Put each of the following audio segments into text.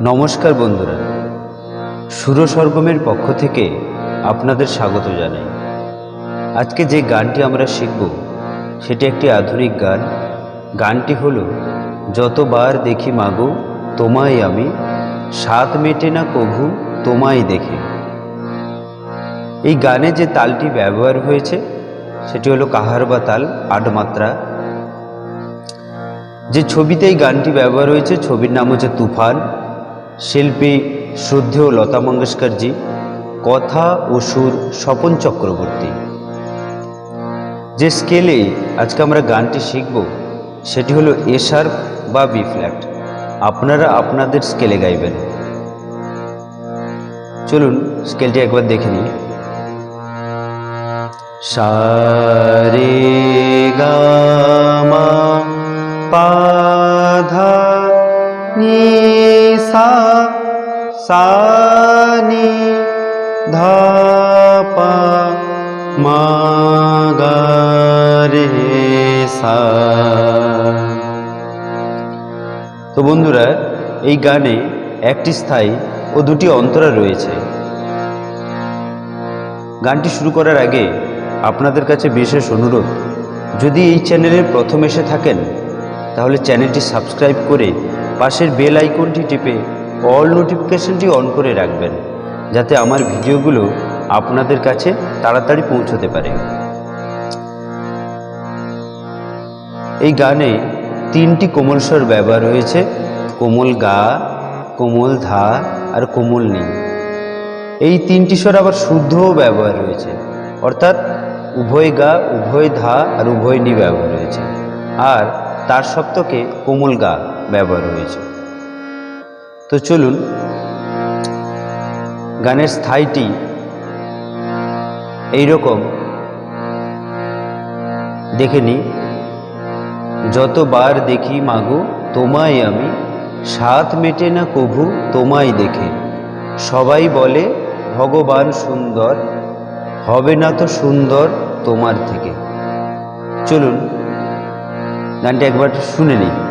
নমস্কার বন্ধুরা। সুর সরগমের পক্ষ থেকে আপনাদের স্বাগত জানাই। আজকে যে গানটি আমরা শিখব, সেটি একটি আধুনিক গান। গানটি হলো, যতবার দেখি মাগো, তোমায় আমি সাত মেটে না কভু, তোমায় দেখে। এই গানে যে তালটি ব্যবহার হয়েছে, সেটি হলো কাহার বা তাল, আট মাত্রা। যে ছবিতে এই গানটি ব্যবহার হয়েছে, ছবির নাম হচ্ছে তুফান। শিল্পী শ্রদ্ধেয় লতা মঙ্গেশকরজি, কথা ও সুর স্বপন চক্রবর্তী। যে স্কেলে আজকে আমরা গানটি শিখব, সেটি হলো এ শার্প বা বি ফ্ল্যাট আপনারা আপনাদের স্কেলে গাইবেন। চলুন স্কেলটি একবার দেখে নিই। সারে গামা পাধা নি সা সা, নি, ধা, পা, মা, গা, রে, সা। তো বন্ধুরা, এই গানে একটি স্থায়ী ও দুটি অন্তরা রয়েছে। গানটি শুরু করার আগে আপনাদের কাছে বিশেষ অনুরোধ, যদি এই চ্যানেলের প্রথম এসে থাকেন, তাহলে চ্যানেলটি সাবস্ক্রাইব করে পাশের বেল আইকনটি টিপে অল নোটিফিকেশনটি অন করে রাখবেন, যাতে আমার ভিডিওগুলো আপনাদের কাছে তাড়াতাড়ি পৌঁছতে পারে। এই গানে তিনটি কোমল স্বর ব্যবহার হয়েছে, কোমল গা, কোমল ধা আর কোমল নি এই তিনটি স্বর আবার শুদ্ধও ব্যবহার হয়েছে, অর্থাৎ উভয় গা, উভয় ধা আর উভয় নি ব্যবহার হয়েছে। আর তার সপ্তকে কোমল গা ব্যবহার হয়েছে। তো চলুন, গানের স্থায়ীটি এইরকম দেখে নিই। যতবার দেখি মাগো, তোমায় আমি, সাত মেটে না কভু, তোমায় দেখে। সবাই বলে, ভগবান সুন্দর, হবে না তো সুন্দর তোমার থেকে। চলুন, গানটা একবার শুনে নিই।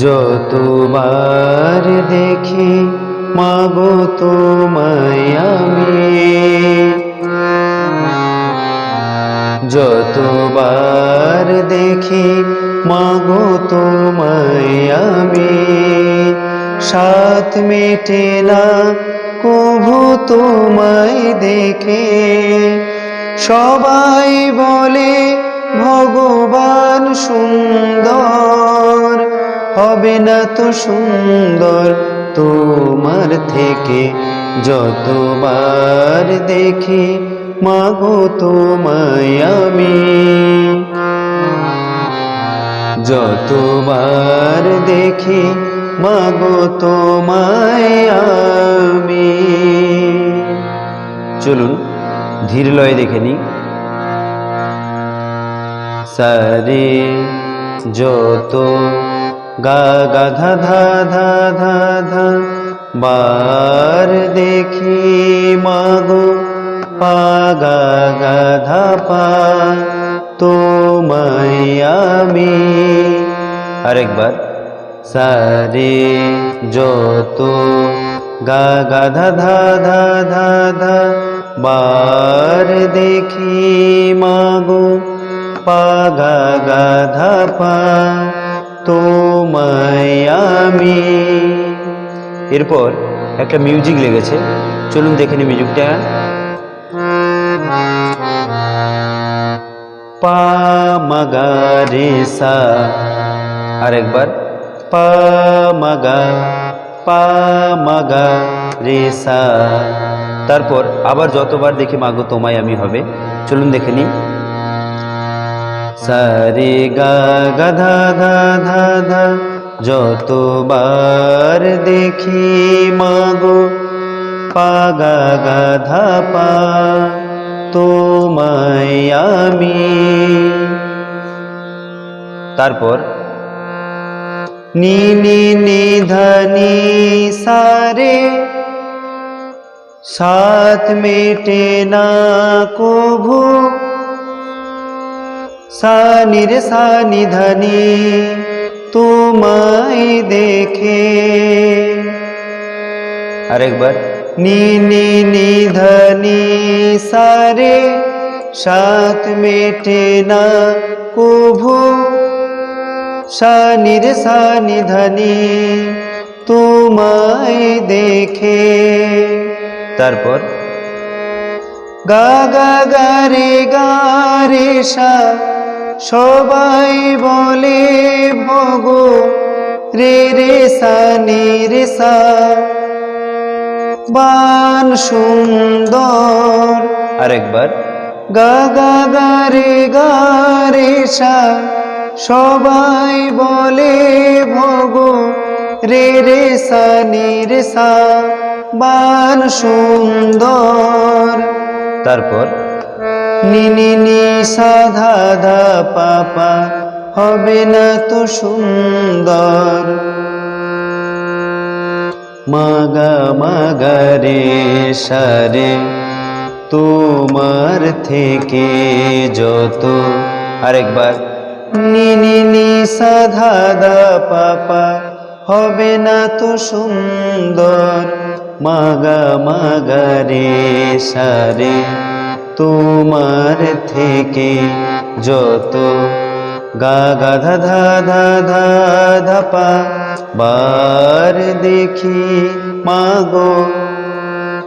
যতবার দেখি মাগো তোমায় আমি যতবার দেখি মাগো তোমায় আমি সাত মেটে না কভু তোমায় দেখে সবাই বলে ভগবান সুন্দর হবে না তো সুন্দর তোমার থেকে যতবার দেখি, মাগো তোমায় আমি। যতবার দেখি, মাগো তোমায় আমি। চলুন, ধীর লয়ে দেখে নি সারে, যত গা গা ধা ধা ধা ধা ধা বার দেখি মাগো পা গা গা ধা পা তোমায় আমি আরেকবার সারে যত গা গা ধা ধা ধা ধা ধা বার দেখি মাগো পা গা গা ধা পা তোমায় আমি। এরপর একটা মিউজিক লেগেছে। চলুন দেখে নি মিউজিকটা পা রে সা। আরেকবার পা মাগা পা মাগা রে সা। তারপর আবার যতবার দেখি মাগো তোমায় আমি হবে। চলুন দেখে নি। সারে গা গা ধা ধা ধা যতবার দেখি মাগো, পা গা গা পা, তোমায় আমি। তারপর, নি নি নি সারে সাত মেটে না কভু সানি রে সানি ধানি তোমায় দেখে। আরেকবার। নি নি নি ধানি সারে সাত মেটে না কভু। সানি রে সানি ধানি তোমায় দেখে। তারপর। গা গা গা, রে গা, রে, সা সবাই বলে ভগ রে রে সা নি রে সা। বান সুন্দর। আরেকবার। গা গা গা রে গা রে সা। সবাই বলে ভগ রে রে সা নি রে সা। বান সুন্দর। তারপর? নি নি সাধা ধা পাপা, হবে না তো সুন্দর। মাগা মাগা রে সারে, তোমার থেকে যত। আরেকবার। নি নি নি সাধা দা পাপা, হবে না তো সুন্দর। মাগা মাগা রে সারে। তোমার থেকে যত গা গা ধা ধা ধা ধা ধাপা বার দেখি মাগো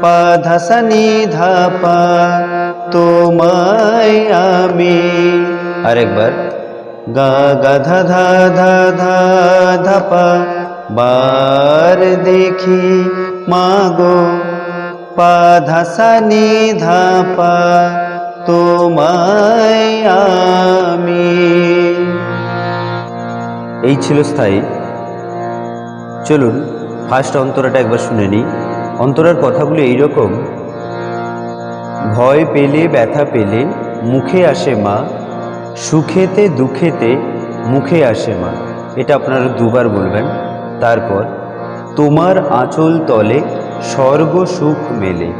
পা ধাসানি ধাপা তোমায় আমি। আরেকবার, গা গা ধা ধা ধা ধা ধাপা বার দেখি মাগো পা ধাসানি ধাপা তোমায় আমি। এই ছিল স্থায়ী। চলুন ফার্স্ট অন্তরাটা একবার শুনে নিই। অন্তরার কথাগুলো এইরকম। ভয় পেলে, ব্যথা পেলে, মুখে আসে মা, সুখেতে, দুঃখেতে মুখে আসে মা। এটা আপনারা দুবার বলবেন। তারপর, তোমার আঁচল তলে স্বর্গ সুখ মেলে,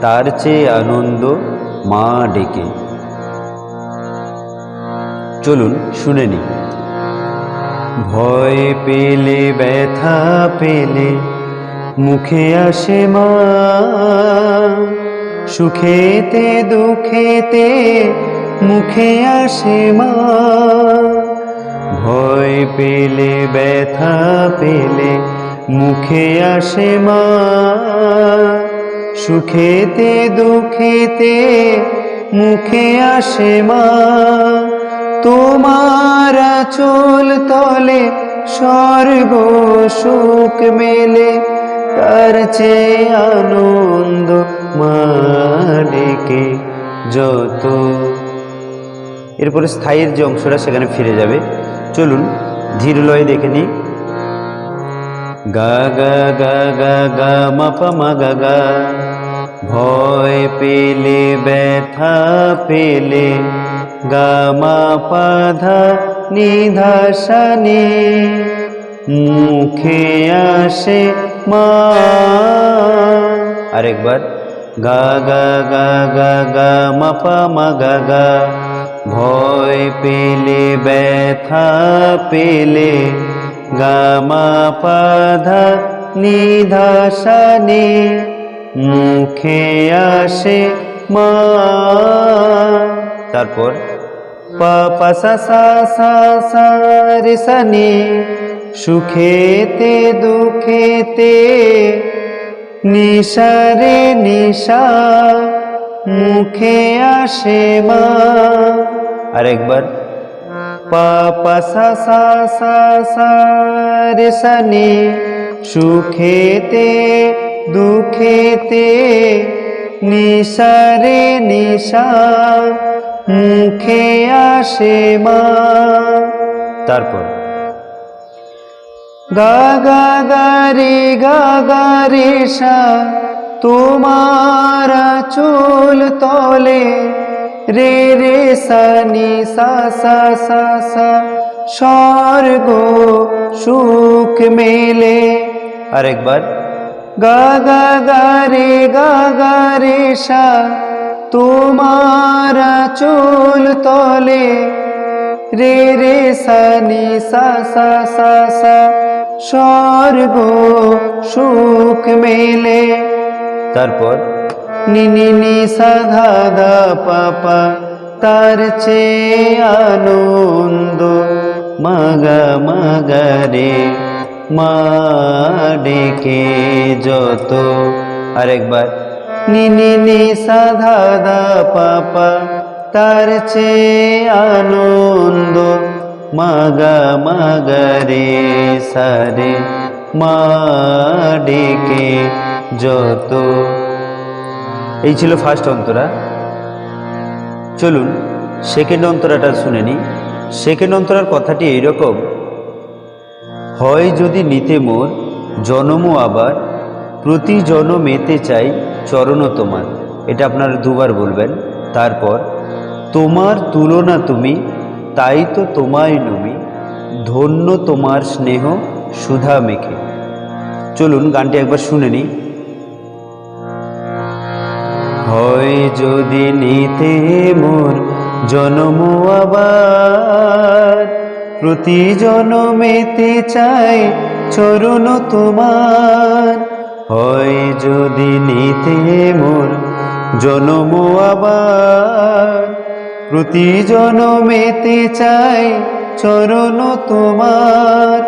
তার চেয়ে আনন্দ মা ডেকে। চলুন, শুনে নিই। ভয় পেলে, ব্যথা পেলে, মুখে আসে মা। সুখেতে, দুঃখেতে মুখে আসে মা। ভয় পেলে, ব্যথা পেলে মুখে আসে মা, সুখেতে দুঃখেতে মুখে আসে মা। তোমার চোল তলে স্বর্গ সুখ মেলে, তার চেয়ে আনন্দ মা ডেকে যত। এরপরে স্থায়ীর যে অংশটা সেখানে ফিরে যাবে। চলুন ধীর লয়ে দেখে নিই। গা গা গা গা গা মাপা মা, গা ভয় পেলে, ব্যথা পেলে, গা, মা পাধা নিধাসানে মুখে আসে মা। আরেকবার। গা গা গা গা গা মাপা মা, গা গা। ভয় পেলে, ব্যথা পেলে গামা পাধা নিধাসানে মুখে আসে মা। তারপর পাপা সা সা সা রে সুখেতে দুঃখেতে নিশারে নিশা মুখে আসে মা। আরেকবার পাপা সা সা সা রে সানি সুখেতে দুঃখেতে নিশারে নিশা মুখে আসে মা। তারপর? গা গা গা রে গা গা রে সা তোমার চুল তলে রে রে সা নি সা সা সা সা স্বর্গ সুখ মেলে আরেকবার গা গা গা রে গা গা রে সা তোমার চুল তলে রে রে সা নি সা সা সা সা স্বর্গ সুখ মেলে তারপর নি নি নি সা ধা ধা পা পা তার চেয়ে আনন্দ মাগা মাগা রে। মা ডেকে যত। আরেকবার। নি নি নি সা ধা ধা পা পা তার চেয়ে আনন্দ মাগা মাগা রে সারে। মা ডেকে যত। এই ছিল ফার্স্ট অন্তরা। চলুন সেকেন্ড অন্তরাটা শুনে নিই। সেকেন্ড অন্তরার কথাটি এইরকম। হয় যদি নিতে মোর জনম আবার প্রতি জনমেতে চাই চরণ তোমার। এটা আপনারা দুবার বলবেন। তারপর, তোমার তুলনা তুমি, তাই তো তোমায় নমি, ধন্য তোমার স্নেহ সুধা মেখে। চলুন গানটি একবার শুনে নিই। হয় যদি নিতে মোর জনম আবার। প্রতি জনমেতে চাই চরণ তোমার। হয় যদি নিতে মোর জনম আবার। প্রতি জনমেতে চাই চরণ তোমার।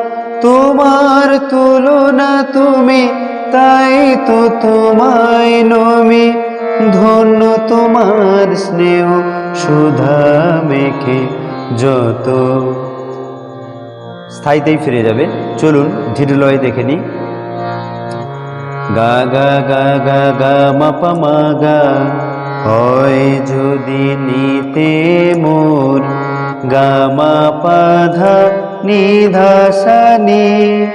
তোমার তুলনা তুমি, তাই তো তোমায় নমি। ধন্য তোমার স্নেহ সুধা মেখে যত। স্থায়ীতেই ফিরে যাবে। চলুন ধীরলয় দেখে নি গা গা গা গা গা মাপা মা, গা। হয় যদি নিতে মোর গা, মা পাধা নিধাসানি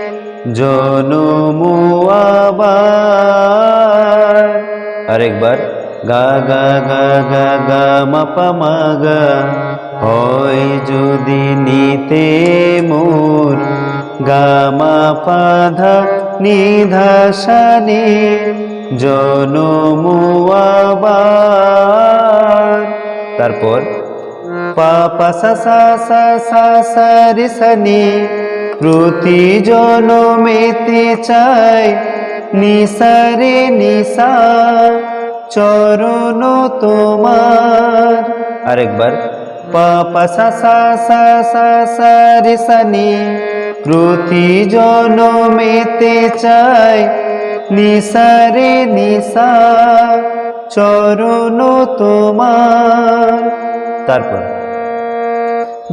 আবার। আরেকবার। গা গা গা গা গা হয় যদি নিতে মোর গা, মা পাধা নিধাসানি জনমু আবার তারপর পাপা সা সা সা সা সা, রে সানি প্রতি জনমেতে চাই নিসারে নিসা চরণ তোমার। আরেকবার। পাপা সা সা সা সা সা, রে সানি প্রতি জনমেতে চাই নিসারে নিসা চরণ তোমার। তারপর।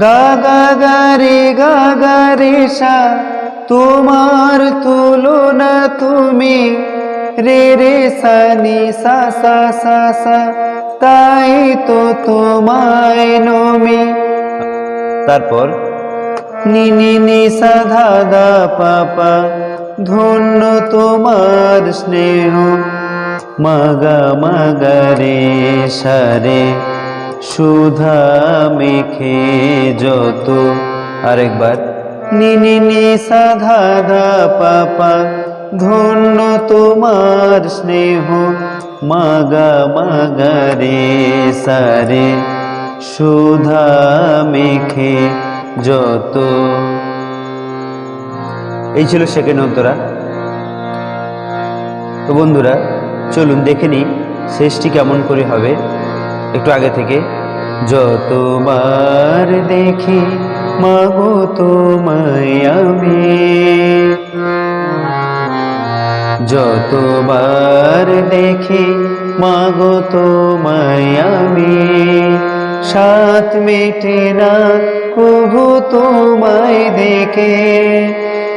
গা গা গা, রে, গা গা, রে, সা। তোমার তুলনা তুমি রে রে সানি সা সা সা সা। তাই তো তোমায় নমি। তারপর? নি নি নি সা ধা দা পা পা ধন্য তোমার স্নেহ। মাগা মাগা রে সারে সুধা মেখে যত। আরেকবার। নি নি নি সা ধা ধা পা পা ধন্য তোমার স্নেহ, মাগা মাগা রে সারে। সুধা মেখে যত। এই ছিল সেকেন্ড অন্তরা তো বন্ধুরা, চলুন দেখে নিই শেষটি কেমন করে হবে। একটু আগে থেকে যতবার দেখি মাগো তোমায় আমি। যতবার দেখি, মাগো তোমায় আমি, সাত মেটে না কবু তোমায় দেখে।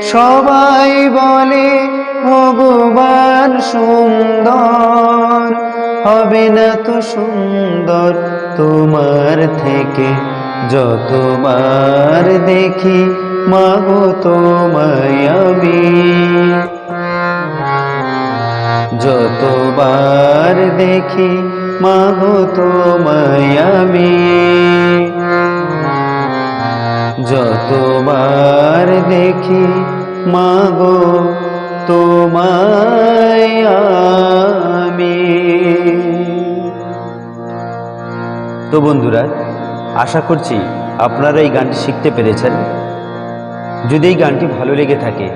সবাই বলে, ভগবান সুন্দর, হবে না তো সুন্দর তোমার থেকে। যতবার দেখি, মাগো তোমায় আমি। যতবার দেখি মাগো তোমায় আমি, যতবার দেখি মাগো তোমায় আমি। তো বন্ধুরা, আশা করছি আপনারা এই গানটি শিখতে পেরেছেন। যদি এই গানটি ভালো লেগে থাকে,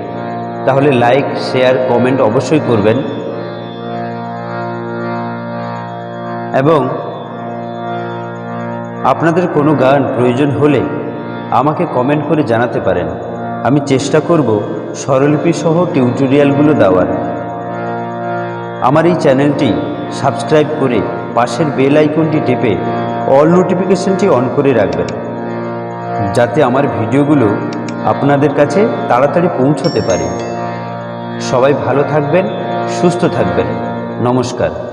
তাহলে লাইক, শেয়ার, কমেন্ট অবশ্যই করবেন। এবং আপনাদের কোনো গান প্রয়োজন হলে আমাকে কমেন্ট করে জানাতে পারেন। আমি চেষ্টা করব স্বরলিপি সহ টিউটোরিয়ালগুলো দেওয়ার। আমার এই চ্যানেলটি সাবস্ক্রাইব করে পাশের বেল আইকনটি টেপে অল নোটিফিকেশনটি অন করে রাখবেন, যাতে আমার ভিডিওগুলো আপনাদের কাছে তাড়াতাড়ি পৌঁছতে পারে। সবাই ভালো থাকবেন, সুস্থ থাকবেন। নমস্কার।